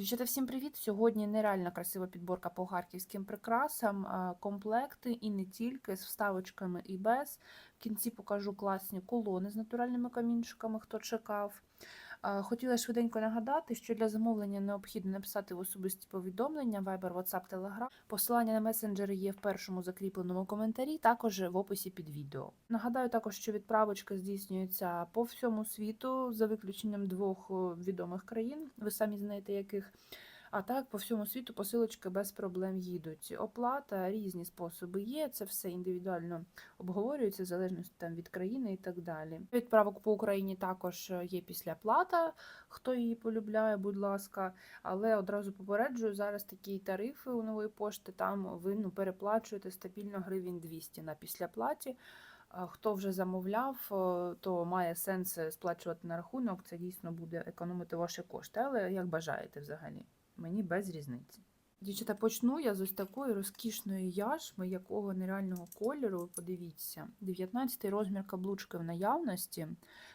Дівчата, всім привіт! Сьогодні нереально красива підборка по харківським прикрасам, комплекти і не тільки з вставочками і без. В кінці покажу класні колони з натуральними камінчиками, хто чекав. А, Хотіла швиденько нагадати, що для замовлення необхідно написати в особисті повідомлення Viber, WhatsApp, Telegram. Посилання на месенджери є в першому закріпленому коментарі, також в описі під відео. Нагадаю також, що відправочка здійснюється по всьому світу, за виключенням двох відомих країн. Ви самі знаєте, яких. А так, по всьому світу посилочки без проблем їдуть. Оплата, різні способи є. Це все індивідуально обговорюється в залежності там від країни і так далі. Відправок по Україні також є післяплата, хто її полюбляє, будь ласка. Але одразу попереджую, зараз такі тарифи у нової пошти. Там ви ну, переплачуєте стабільно гривень 200 на післяплаті. Хто вже замовляв, то має сенс сплачувати на рахунок. Це дійсно буде економити ваші кошти. Але як бажаєте взагалі, мені без різниці. Дівчата, почну я з ось такої розкішної яшми, якого нереального кольору. Подивіться, 19 розмір каблучки в наявності.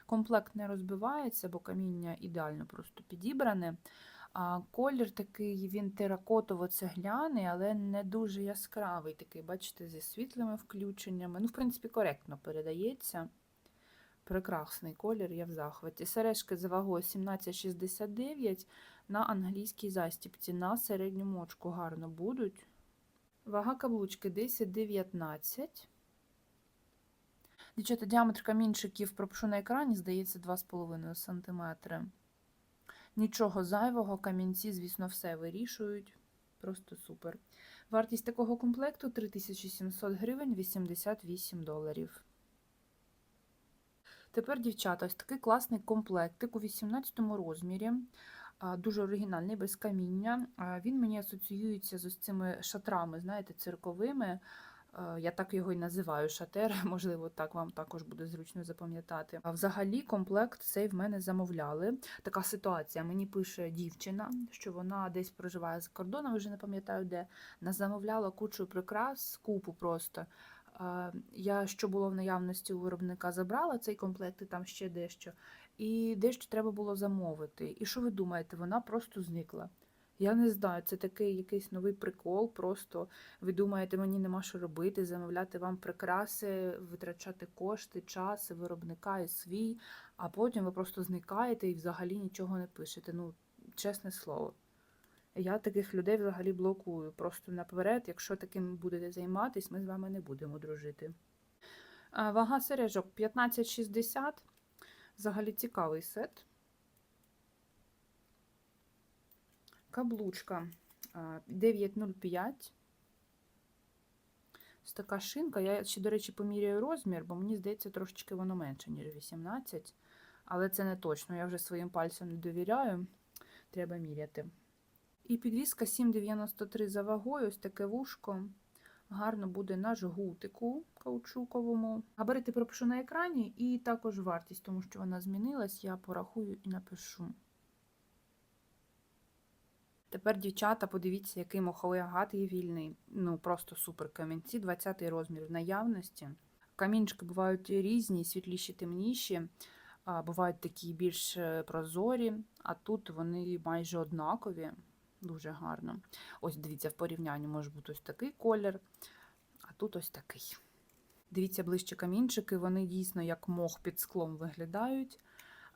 Комплект не розбивається, бо каміння ідеально просто підібране. А колір такий він теракотово-цегляний, але не дуже яскравий. Такий, бачите, зі світлими включеннями. Ну, в принципі, коректно передається. Прекрасний колір, я в захваті. Сережки за вагою 17,69 на англійській застіпці. На середньому очку гарно будуть. Вага каблучки 10,19. Дівчата, діаметр камінчиків пропишу на екрані, здається, 2,5 см. Нічого зайвого, камінці, звісно, все вирішують. Просто супер. Вартість такого комплекту 3700 гривень 88 доларів. Тепер, дівчата, ось такий класний комплектик у 18 розмірі. Дуже оригінальний, без каміння. Він мені асоціюється з ось цими шатрами, знаєте, цирковими. Я так його і називаю шатер, можливо, так вам також буде зручно запам'ятати. А взагалі комплект цей в мене замовляли. Така ситуація. Мені пише дівчина, що вона десь проживає за кордоном, вже не пам'ятаю де. Замовляла кучу прикрас, купу просто. Я, що було в наявності у виробника, забрала цей комплект і там ще дещо. І дещо треба було замовити. І що ви думаєте, вона просто зникла. Я не знаю, це такий якийсь новий прикол. Просто ви думаєте, мені нема що робити, замовляти вам прикраси, витрачати кошти, час виробника і свій, а потім ви просто зникаєте і взагалі нічого не пишете. Ну, чесне слово. Я таких людей взагалі блокую. Просто наперед, якщо таким будете займатись, ми з вами не будемо дружити. Вага сережок 15,60. Взагалі цікавий сет. Каблучка 9,05. Ось така шинка. Я ще, до речі, поміряю розмір, бо мені здається, трошечки воно менше, ніж 18. Але це не точно. Я вже своїм пальцям не довіряю. Треба міряти. І підвіска 7,93 за вагою, ось таке вушко. Гарно буде на жгутику каучуковому. Габарити пропишу на екрані і також вартість, тому що вона змінилась, я порахую і напишу. Тепер, дівчата, подивіться, який моховий агат є вільний. Ну, просто супер камінці, 20 розмір в наявності. Камінчики бувають різні, світліші, темніші, бувають такі більш е, прозорі, а тут вони майже однакові. Дуже гарно. Ось дивіться, в порівнянні може бути ось такий колір, а тут ось такий. Дивіться ближче камінчики, вони дійсно як мох під склом виглядають.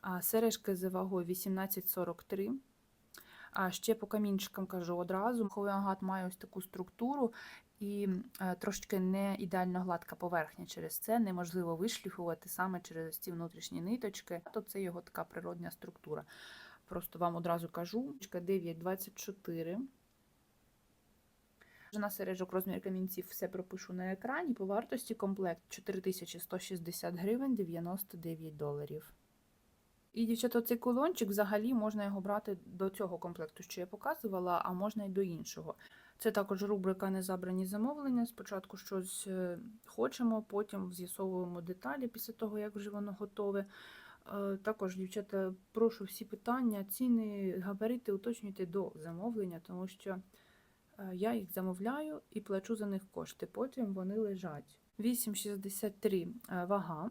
А Сережки за вагою 18,43. А ще по камінчикам кажу одразу. Моховий агат має ось таку структуру і е, трошечки не ідеально гладка поверхня. Через це неможливо вишліфувати саме через ці внутрішні ниточки. То це його така природня структура. Просто вам одразу кажу. 9,24. На сережок розмір камінців все пропишу на екрані. По вартості комплект 4160 гривень 99 доларів. І, дівчата, цей кулончик взагалі можна його брати до цього комплекту, що я показувала, а можна й до іншого. Це також рубрика Незабрані замовлення. Спочатку щось е, хочемо, потім з'ясовуємо деталі після того, як вже воно готове. Е, Також, дівчата, прошу всі питання, ціни, габарити уточнюйте до замовлення, тому що е, я їх замовляю і плачу за них кошти. Потім вони лежать. 8,63 вага,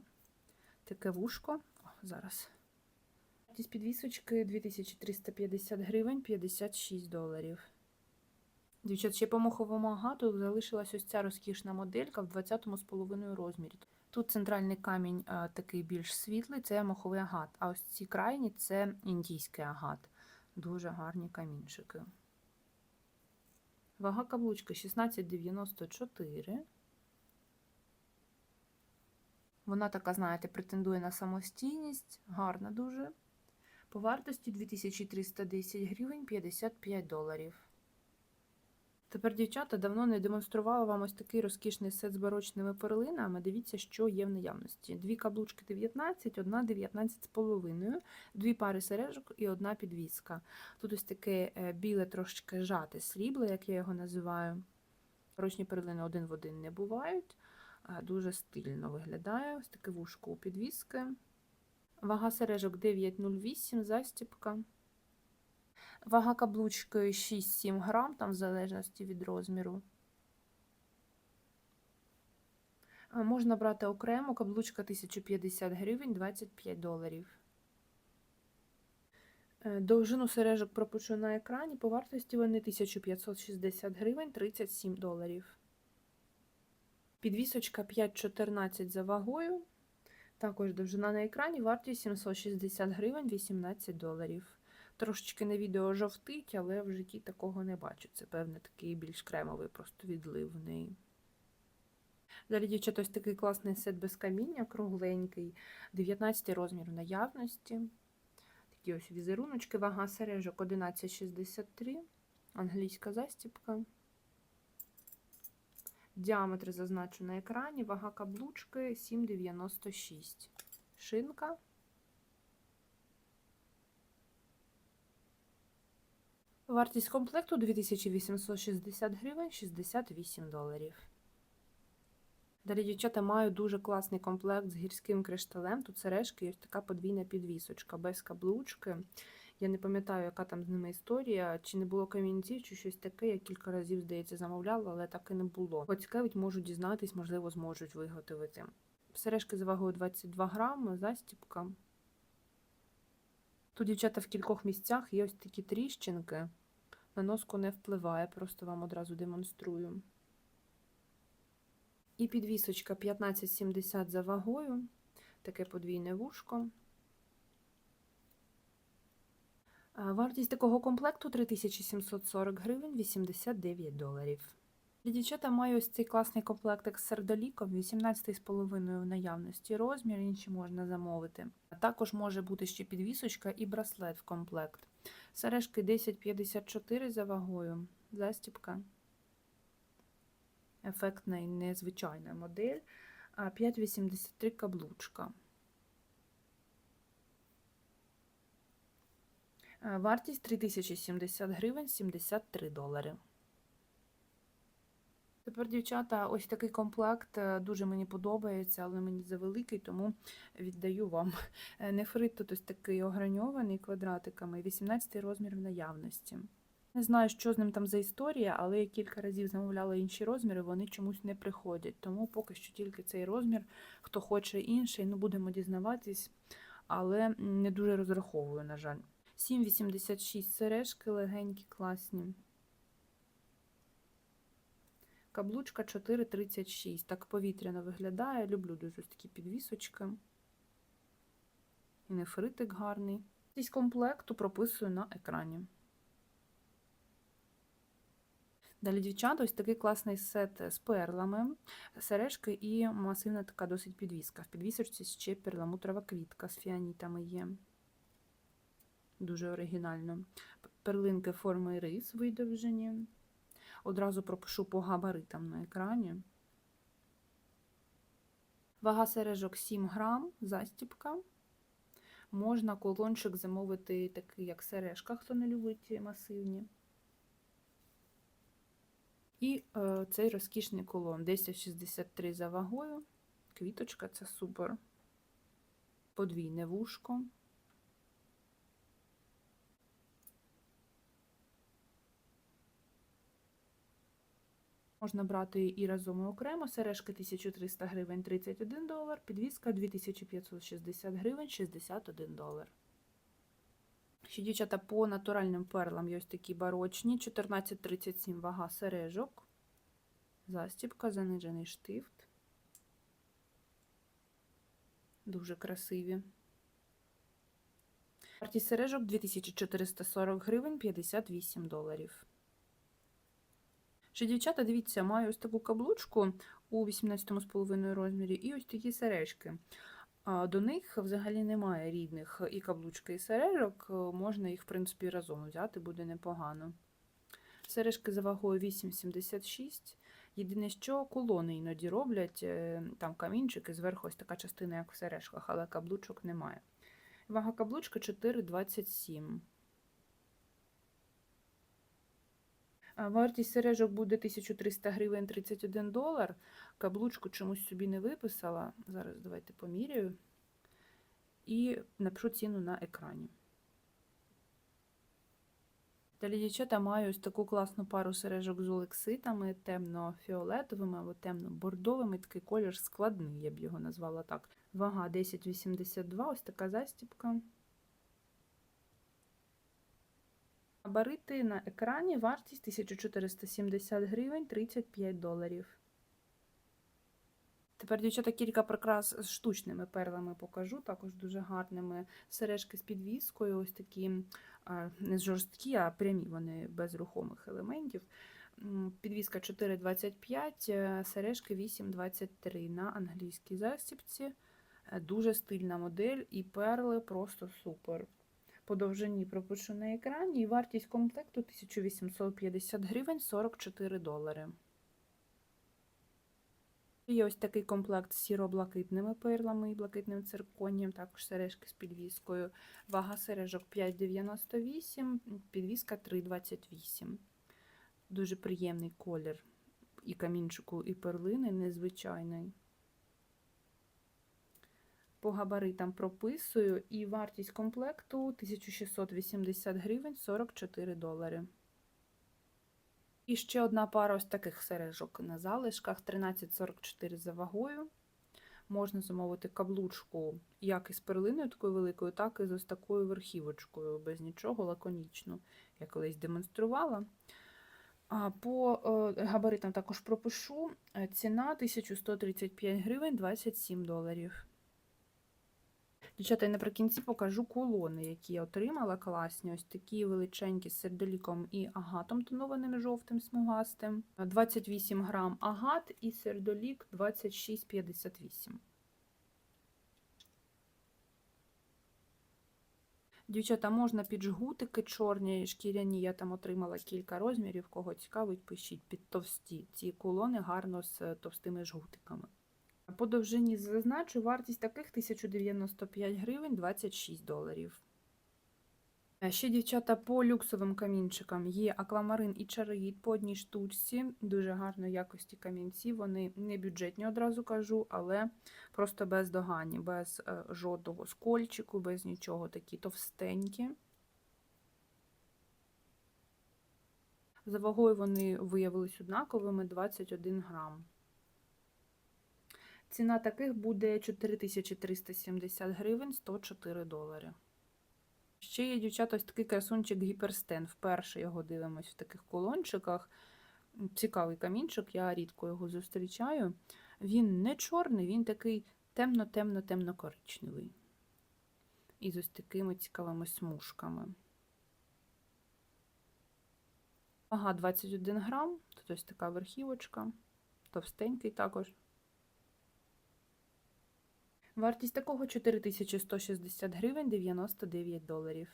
таке вушко. О, зараз Вартість підвісочки 2350 гривень 56 доларів. Дівчат, ще по моховому агату залишилась ось ця розкішна моделька в 20,5 розмірі. Тут центральний камінь а, такий більш світлий, це моховий агат. А ось ці крайні це індійський агат. Дуже гарні камінчики. Вага каблучки 16,94. Вона така, знаєте, претендує на самостійність, гарна дуже. По вартості 2310 гривень 55 доларів. Тепер, дівчата, давно не демонструвала вам ось такий розкішний сет з барочними перлинами. Дивіться, що є в наявності. Дві каблучки 19, одна 19,5, дві пари сережок і одна підвіска. Тут ось таке е, біле трошечки жате срібло, як я його називаю. Барочні перлини один в один не бувають. Дуже стильно виглядає. Ось таке вушко у підвіски. Вага сережок 9,08, застіпка. Вага каблучки 6-7 грам, там в залежності від розміру. Можна брати окремо, каблучка 1050 гривень 25 доларів. Е, Довжину сережок пропущу на екрані, по вартості вони 1560 гривень 37 доларів. Підвісочка 5,14 за вагою. Також довжина на екрані, вартість 760 гривень 18 доларів. Трошечки на відео жовтить, але в житті такого не бачу. Це, певне, такий більш кремовий просто відлив в. Далі, дівчата, ось такий класний сет без каміння, кругленький, 19 розмір наявності. Такі ось візеруночки, вага сережок 11,63, англійська застіпка. Діаметр зазначу на екрані, вага каблучки 7,96. Шинка. Вартість комплекту 2860 гривень 68 доларів. Далі, дівчата, маю дуже класний комплект з гірським кришталем. Тут сережки і така подвійна підвісочка без каблучки. Я не пам'ятаю, яка там з ними історія, чи не було камінців, чи щось таке. Я кілька разів, здається, замовляла, але так і не було. Поцікавить, можу дізнатись, можливо, зможуть виготовити. Сережки з вагою 22 грами, застіпка. Тут, дівчата, в кількох місцях є ось такі тріщинки. На носку не впливає, просто вам одразу демонструю. І підвісочка 15,70 за вагою, таке подвійне вушко. Вартість такого комплекту 3740 гривень 89 доларів. Для дівчата маю ось цей класний комплектик з сердоліком, 18,5 в наявності розмір, інші можна замовити. А також може бути ще підвісочка і браслет в комплект. Сережки 10,54 за вагою, застіпка. Ефектна і незвичайна модель. 5,83 каблучка. Вартість 3070 гривень 73 долари. Тепер, дівчата, ось такий комплект е, дуже мені подобається, але мені завеликий, тому віддаю вам. Е, Нефрит тут ось такий ограньований квадратиками, 18 розмір в наявності. Не знаю, що з ним там за історія, але я кілька разів замовляла інші розміри, вони чомусь не приходять. Тому поки що тільки цей розмір, хто хоче інший, ну будемо дізнаватись, але не дуже розраховую, на жаль. 7,86 сережки легенькі, класні. Каблучка 4,36. Так повітряно виглядає. Люблю дуже такі підвісочки. І нефритик гарний. Цей комплекту прописую на екрані. Далі, дівчата, ось такий класний сет з перлами, сережки і масивна така досить підвіска. В підвісочці ще перламутрова квітка з фіанітами є. Дуже оригінально. Перлинки форми рис видовжені. Одразу пропишу по габаритам на екрані. Вага сережок 7 грам, застіпка. Можна колончик замовити такий, як сережка, хто не любить масивні. І е, цей розкішний колон 1063 за вагою. Квіточка це супер. Подвійне вушко. Можна брати і разом і окремо. Сережки 1300 гривень 31 долар, підвіска 2560 гривень 61 долар. Ще дівчата по натуральним перлам є ось такі барочні, 14,37 вага сережок, застібка, занижений штифт. Дуже красиві. Вартість сережок 2440 гривень 58 доларів. Ще дівчата, дивіться, маю ось таку каблучку у 18,5 розмірі і ось такі сережки. До них взагалі немає рідних і каблучки, і сережок. е, Можна їх, в принципі, разом взяти, буде непогано. Сережки за вагою 8,76. Єдине, що колони іноді роблять, е, там камінчики, зверху ось така частина, як в сережках, але каблучок немає. Вага каблучка 4,27. А Вартість сережок буде 1300 гривень 31 долар. Каблучку чомусь собі не виписала. Зараз давайте поміряю. І напишу ціну на екрані. Далі, дівчата, маю ось таку класну пару сережок з олекситами, темно-фіолетовими або темно-бордовими. Такий колір складний, я б його назвала так. Вага 10,82, ось така застіпка. Габарити на екрані вартість 1470 гривень 35 доларів. Тепер, дівчата, кілька прикрас з штучними перлами покажу, також дуже гарними. Сережки з підвіскою, ось такі не жорсткі, а прямі вони без рухомих елементів. Підвіска 4,25, е, сережки 8,23 на англійській застібці. Е, Дуже стильна модель і перли просто супер. По довжині пропишу на екрані і вартість комплекту 1850 гривень 44 долари. Є ось такий комплект з сіро-блакитними перлами і блакитним цирконієм, також сережки з підвіскою. Вага сережок 5,98, підвіска 3,28. Дуже приємний колір і камінчику, і перлини, незвичайний. По габаритам прописую і вартість комплекту 1680 гривень 44 долари. І ще одна пара ось таких сережок на залишках 13,44 за вагою. Можна замовити каблучку як із перлиною такою великою, так і з ось такою верхівочкою, без нічого лаконічно. Я колись демонструвала. А По е, габаритам також пропишу. Е, Ціна 1135 гривень 27 доларів. Дівчата, і наприкінці покажу колони, які я отримала класні. Ось такі величенькі з сердоліком і агатом тонованим жовтим смугастим. 28 грам агат і сердолік 26,58. Дівчата, можна під жгутики чорні, шкіряні. Я там отримала кілька розмірів. Кого цікавить, пишіть під товсті. Ці колони гарно з товстими жгутиками. По довжині зазначу, вартість таких 1095 гривень 26 доларів. Е, Ще, дівчата, по люксовим камінчикам є аквамарин і чароїд по одній штучці. Дуже гарної якості камінці. Вони не бюджетні, одразу кажу, але просто бездоганні, без е, жодного скольчику, без нічого, такі товстенькі. За вагою вони виявились однаковими 21 грам. Ціна таких буде 4370 гривень 104 долари. Ще є, дівчата, ось такий красунчик гіперстен. Вперше його дивимось в таких колончиках. Цікавий камінчик, я рідко його зустрічаю. Він не чорний, він такий темно-темно-темно-коричневий. І з ось такими цікавими смужками. Ага, 21 грам. Тут ось така верхівочка, товстенький також. Вартість такого 4160 гривень 99 доларів.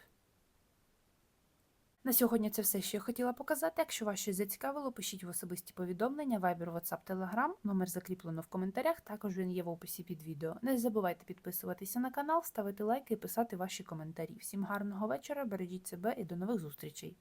На сьогодні це все, що я хотіла показати. Якщо вас щось зацікавило, пишіть в особисті повідомлення, Viber, WhatsApp, Telegram. Номер закріплено в коментарях, також він є в описі під відео. Не забувайте підписуватися на канал, ставити лайки і писати ваші коментарі. Всім гарного вечора, бережіть себе і до нових зустрічей!